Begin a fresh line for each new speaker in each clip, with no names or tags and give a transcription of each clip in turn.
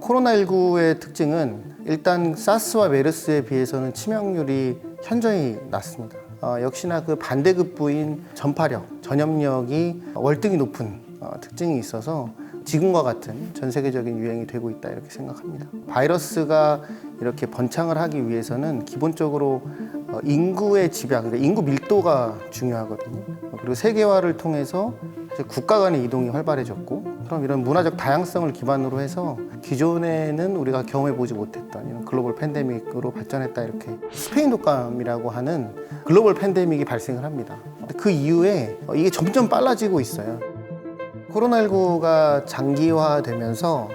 코로나19의 특징은 일단 사스와 메르스에 비해서는 치명률이 현저히 낮습니다. 어, 역시나 그 반대급부인 전파력, 전염력이 월등히 높은 어, 특징이 있어서 지금과 같은 전 세계적인 유행이 되고 있다 이렇게 생각합니다. 바이러스가 이렇게 번창을 하기 위해서는 기본적으로 어, 인구의 집약, 그러니까 인구 밀도가 중요하거든요. 그리고 세계화를 통해서 국가 간의 이동이 활발해졌고, 그럼 이런 문화적 다양성을 기반으로 해서 기존에는 우리가 경험해 보지 못했던 이런 글로벌 팬데믹으로 발전했다 이렇게 스페인 독감이라고 하는 글로벌 팬데믹이 발생을 합니다. 그 이후에 어, 이게 점점 빨라지고 있어요. 코로나19가 장기화되면서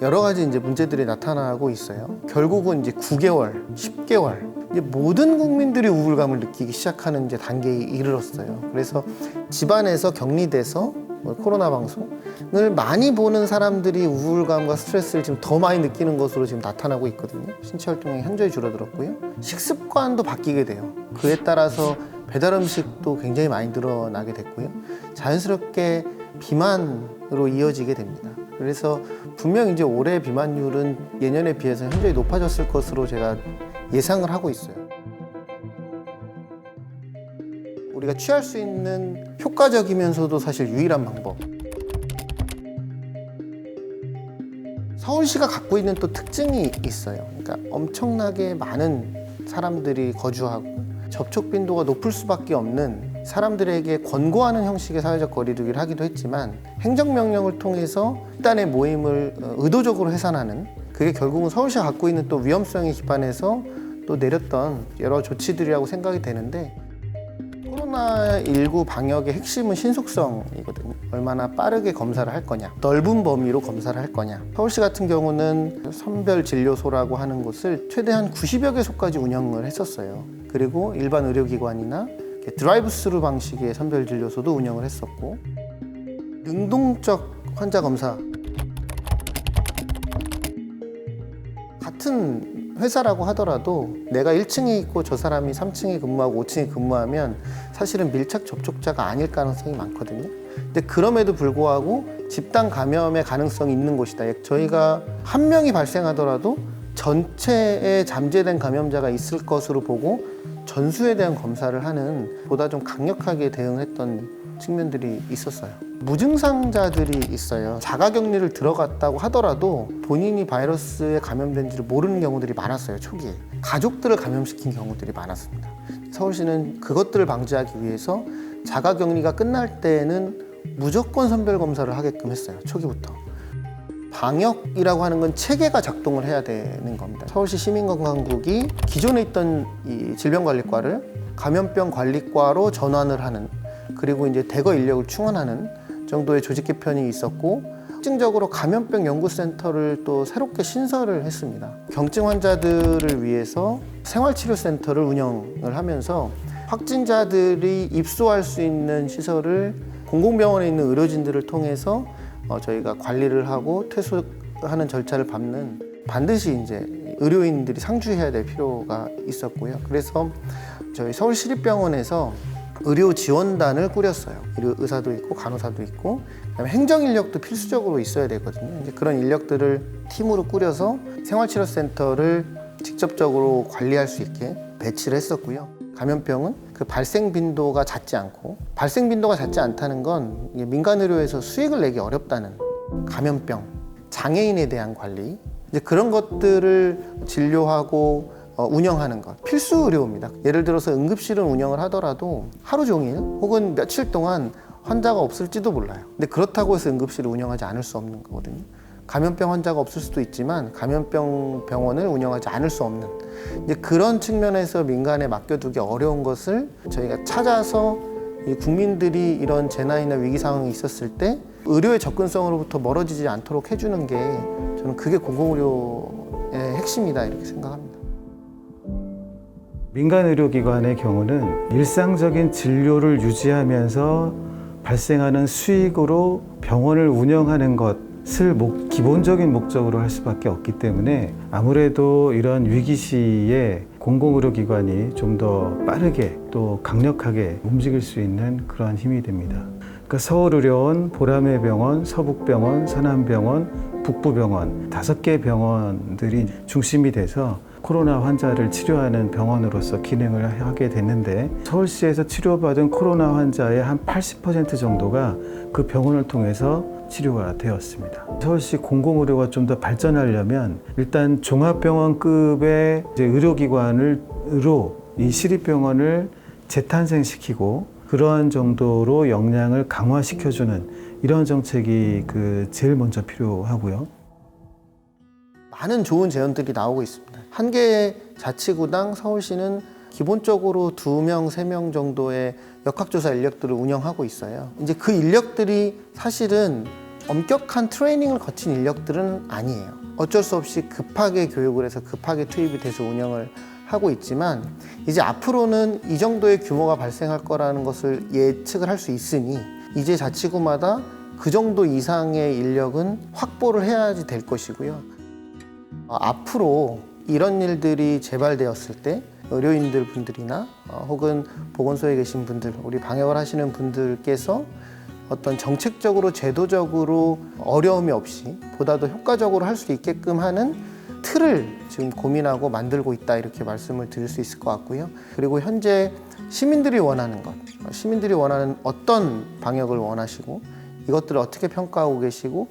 여러 가지 이제 문제들이 나타나고 있어요. 결국은 이제 9개월, 10개월 이제 모든 국민들이 우울감을 느끼기 시작하는 이제 단계에 이르렀어요. 그래서 집안에서 격리돼서 뭐 코로나 방송을 많이 보는 사람들이 우울감과 스트레스를 지금 더 많이 느끼는 것으로 지금 나타나고 있거든요. 신체 활동이 현저히 줄어들었고요. 식습관도 바뀌게 돼요. 그에 따라서 배달 음식도 굉장히 많이 늘어나게 됐고요. 자연스럽게 비만으로 이어지게 됩니다. 그래서 분명 이제 올해 비만율은 예년에 비해서 현저히 높아졌을 것으로 제가 예상을 하고 있어요. 우리가 취할 수 있는 효과적이면서도 사실 유일한 방법. 서울시가 갖고 있는 또 특징이 있어요. 그러니까 엄청나게 많은 사람들이 거주하고 접촉 빈도가 높을 수밖에 없는 사람들에게 권고하는 형식의 사회적 거리두기를 하기도 했지만 행정명령을 통해서 집단의 모임을 어, 의도적으로 해산하는 그게 결국은 서울시가 갖고 있는 또 위험성에 기반해서 또 내렸던 여러 조치들이라고 생각이 되는데 코로나19 방역의 핵심은 신속성이거든요. 얼마나 빠르게 검사를 할 거냐, 넓은 범위로 검사를 할 거냐. 서울시 같은 경우는 선별 진료소라고 하는 곳을 최대한 90여 개소까지 운영을 했었어요. 그리고 일반 의료기관이나 이렇게 드라이브 스루 방식의 선별 진료소도 운영을 했었고 능동적 환자 검사 같은 회사라고 하더라도 내가 1층에 있고 저 사람이 3층에 근무하고 5층에 근무하면 사실은 밀착 접촉자가 아닐 가능성이 많거든요. 근데 그럼에도 불구하고 집단 감염의 가능성이 있는 곳이다. 저희가 한 명이 발생하더라도 전체에 잠재된 감염자가 있을 것으로 보고 전수에 대한 검사를 하는 보다 좀 강력하게 대응했던 측면들이 있었어요. 무증상자들이 있어요. 자가격리를 들어갔다고 하더라도 본인이 바이러스에 감염된지를 모르는 경우들이 많았어요. 초기에 가족들을 감염시킨 경우들이 많았습니다. 서울시는 그것들을 방지하기 위해서 자가격리가 끝날 때에는 무조건 선별 검사를 하게끔 했어요. 초기부터. 방역이라고 하는 건 체계가 작동을 해야 되는 겁니다. 서울시 시민건강국이 기존에 있던 이 질병관리과를 감염병 관리과로 전환을 하는 그리고 이제 대거 인력을 충원하는 정도의 조직 개편이 있었고 특징적으로 감염병 연구센터를 또 새롭게 신설을 했습니다. 경증 환자들을 위해서 생활치료센터를 운영을 하면서 확진자들이 입소할 수 있는 시설을 공공병원에 있는 의료진들을 통해서 어, 저희가 관리를 하고 퇴소하는 절차를 밟는 반드시 이제 의료인들이 상주해야 될 필요가 있었고요. 그래서 저희 서울시립병원에서 의료 지원단을 꾸렸어요. 의사도 있고 간호사도 있고 그다음에 행정 인력도 필수적으로 있어야 되거든요. 이제 그런 인력들을 팀으로 꾸려서 생활치료센터를 직접적으로 관리할 수 있게 배치를 했었고요. 감염병은 그 발생 빈도가 잦지 않고 발생 빈도가 잦지 않다는 건 민간 의료에서 수익을 내기 어렵다는 감염병 장애인에 대한 관리 이제 그런 것들을 진료하고 어, 운영하는 것 필수 의료입니다. 예를 들어서 응급실은 운영을 하더라도 하루 종일 혹은 며칠 동안 환자가 없을지도 몰라요. 근데 그렇다고 해서 응급실을 운영하지 않을 수 없는 거거든요. 감염병 환자가 없을 수도 있지만 감염병 병원을 운영하지 않을 수 없는 이제 그런 측면에서 민간에 맡겨두기 어려운 것을 저희가 찾아서 이 국민들이 이런 재난이나 위기 상황이 있었을 때 의료의 접근성으로부터 멀어지지 않도록 해주는 게 저는 그게 공공의료의 핵심이다 이렇게 생각합니다.
민간 의료기관의 경우는 일상적인 진료를 유지하면서 발생하는 수익으로 병원을 운영하는 것을 목- 기본적인 목적으로 할 수밖에 없기 때문에 아무래도 이런 위기 시에 공공의료기관이 좀 더 빠르게 또 강력하게 움직일 수 있는 그러한 힘이 됩니다. 그러니까 서울의료원, 보라매병원, 서북병원, 서남병원, 북부병원 다섯 개 병원들이 중심이 돼서 코로나 환자를 치료하는 병원으로서 기능을 하게 됐는데 서울시에서 치료받은 코로나 환자의 한 80% 정도가 그 병원을 통해서 치료가 되었습니다. 서울시 공공의료가 좀 더 발전하려면 일단 종합병원급의 의료기관으로 이 시립병원을 재탄생시키고 그러한 정도로 역량을 강화시켜주는 이런 정책이 그 제일 먼저 필요하고요.
많은 좋은 제언들이 나오고 있습니다. 한 개의 자치구당 서울시는 기본적으로 두 명, 세 명 정도의 역학조사 인력들을 운영하고 있어요. 이제 그 인력들이 사실은 엄격한 트레이닝을 거친 인력들은 아니에요. 어쩔 수 없이 급하게 교육을 해서 급하게 투입이 돼서 운영을 하고 있지만 이제 앞으로는 이 정도의 규모가 발생할 거라는 것을 예측을 할 수 있으니 이제 자치구마다 그 정도 이상의 인력은 확보를 해야지 될 것이고요. 어, 앞으로 이런 일들이 재발되었을 때 의료인들 분들이나 어, 혹은 보건소에 계신 분들, 우리 방역을 하시는 분들께서 어떤 정책적으로 제도적으로 어려움이 없이 보다 더 효과적으로 할 수 있게끔 하는 틀을 지금 고민하고 만들고 있다 이렇게 말씀을 드릴 수 있을 것 같고요. 그리고 현재 시민들이 원하는 것, 어, 시민들이 원하는 어떤 방역을 원하시고 이것들을 어떻게 평가하고 계시고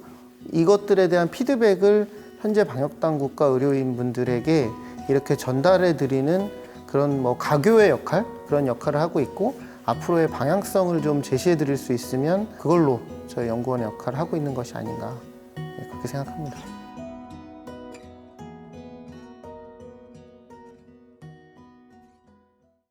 이것들에 대한 피드백을 현재 방역 당국과 의료인 분들에게 이렇게 전달해 드리는 그런 뭐 가교의 역할 그런 역할을 하고 있고 앞으로의 방향성을 좀 제시해 드릴 수 있으면 그걸로 저희 연구원의 역할을 하고 있는 것이 아닌가 네, 그렇게 생각합니다.